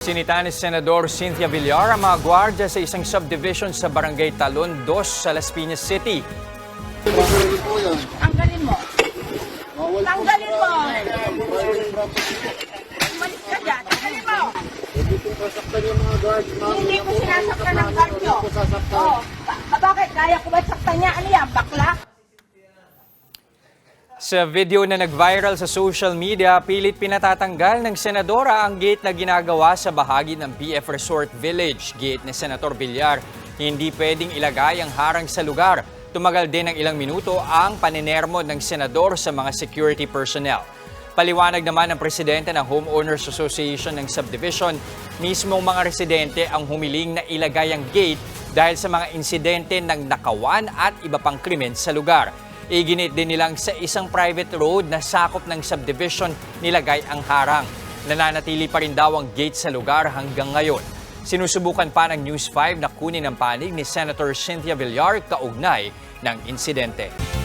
Sinita ni Senador Cynthia Villar ang mga gwardya sa isang subdivision sa Barangay Talon 2 sa Las Piñas City. Tanggalin mo. Tanggalin mo. Umalis ka dyan. Tanggalin mo. Hindi ko sinasaktan ng guard nyo. Oo. Ba- bakit? Kaya ko ba saktan niya? Ano? Sa video na nag-viral sa social media, pilit pinatatanggal ng senadora ang gate na ginagawa sa bahagi ng BF Resort Village. Gate ni Senator Villar, hindi pwedeng ilagay ang harang sa lugar. Tumagal din ng ilang minuto ang paninermo ng senador sa mga security personnel. Paliwanag naman ng presidente ng Homeowners Association ng subdivision, mismong mga residente ang humiling na ilagay ang gate dahil sa mga insidente ng nakawan at iba pang krimen sa lugar. Iginit din nilang sa isang private road na sakop ng subdivision nilagay ang harang. Nananatili pa rin daw ang gate sa lugar hanggang ngayon. Sinusubukan pa ng News 5 na kunin ang panig ni Senator Cynthia Villar kaugnay ng insidente.